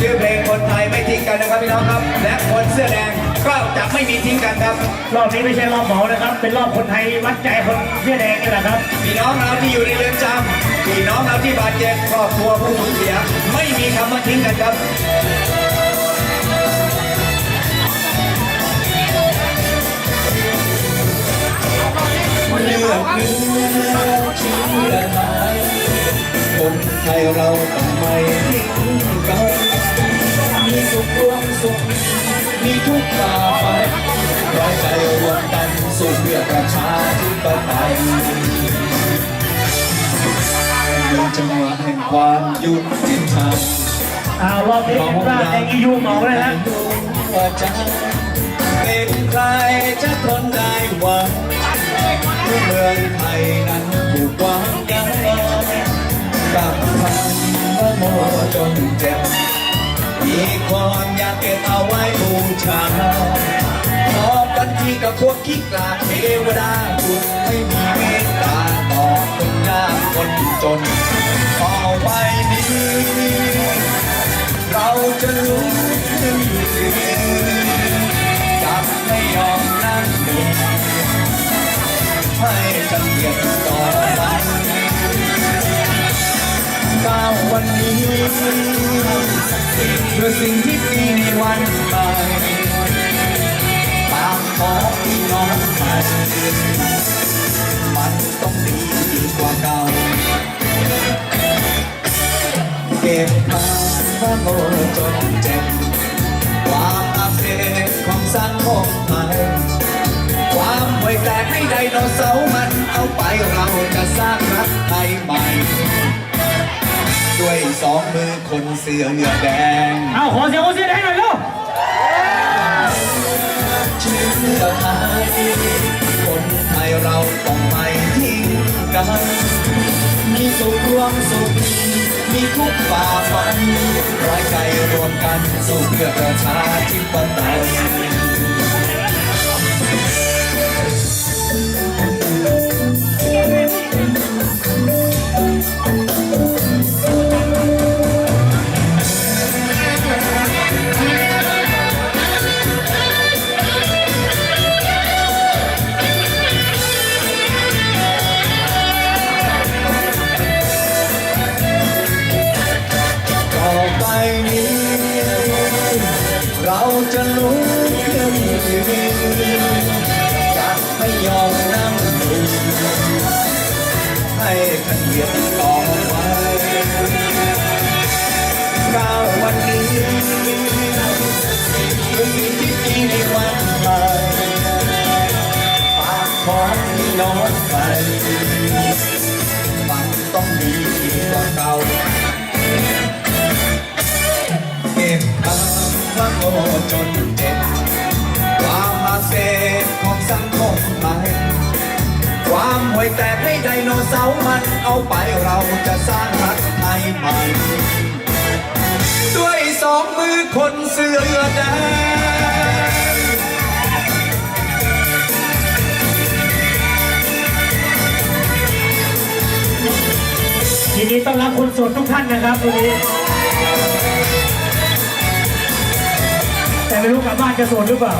ชื่อเพลงคนไทยไม่ทิ้งกันนะครับพี่น้องครับ และคนเสื้อแดงก็จะไม่มีทิ้งกันครับรอบนี้ไม่ใช่รอบเหมานะครับ เป็นรอบคนไทยวัดใจคนเสื้อแดงนี่แหละครับ พี่น้องเราที่อยู่ในเรือนจำพี่น้องเราที่บาดเจ็บครอบครัวผู้สูญเสีย ไม่มีคำว่าทิ้งกันครับเลือกเนื้อเชื้อไทยคนไทยเรา มีทุกข์ฝ่าฟันร้อยใจรวมกันสู้เพื่อประชาธิปไตยเป็นจังหวะแห่งความยุติธรรมอาวรอบนี้เป็นราชแดงอียูเหมาเลยฮะว่าจะเป็นใครจะทนได้หวังเมือเมืองไทยนั้นถูกวางยากับพันพระโมจนเจ็บ มีความอยากเก็บเอาไว้บูชาขอกันทีกับพวกขี้กลาเทวดาคุณไม่มีเมตตาต่อคนยากคนจนต่อไปนี้ เราจะลุกขึ้นยืนจับไม่ยอม วันนี้เพื่อสิ่งที่ดีในวันใหม่ตามขอพี่น้องไทยมันต้องดีกว่าเก่า เก็บมาพระโมจนเจ็บความอัปเดตของสังคมไทยความห่วยแตกให้ไดโนเสาร์ สองมือคนเสื้อเหลือแดง เอาขอเสียงคนเสื้อแดงหน่อยลูกเชื้อไทยคนไทยเราต้องไม่ทิ้งกัน มีสุขรวมสุขมีทุกข์ฝ่าฟันร้อยใจรวมกัน สู้เพื่อประชาธิปไตย น สังคมไทยความห่วยแตกให้ไดโนเสาร์มันเอาไปเราจะสร้างรัฐไทยใหม่ ด้วยสองมือคนเสื้อแดงยินดีต้อนรับคนโสดทุกท่านนะครับวันนี้ แต่ไม่รู้กลับบ้านจะโสดหรือเปล่า